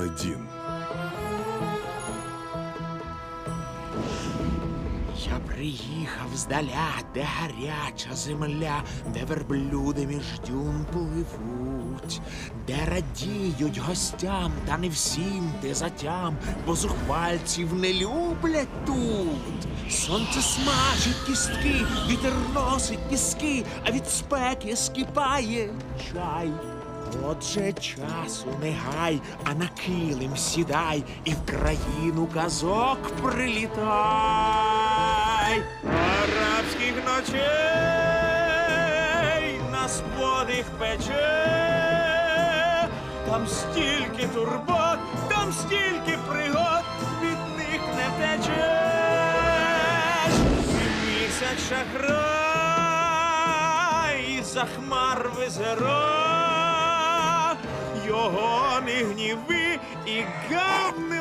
дім. Я приїхав здаля, де гаряча земля, де верблюди між дюн пливуть, де радіють гостям, та не всім ти затям, бо зухвальців не люблять тут. Сонце смажить кістки, вітер носить піски, а від спеки скипає чай. Отже, часу не гай, а на килим сідай і в країну казок прилітай. Арабських ночей нас подих пече, там стільки турбот, там стільки пригод, від них не втечеш. І місяць шахрай за хмар визера, його не гніви і гав не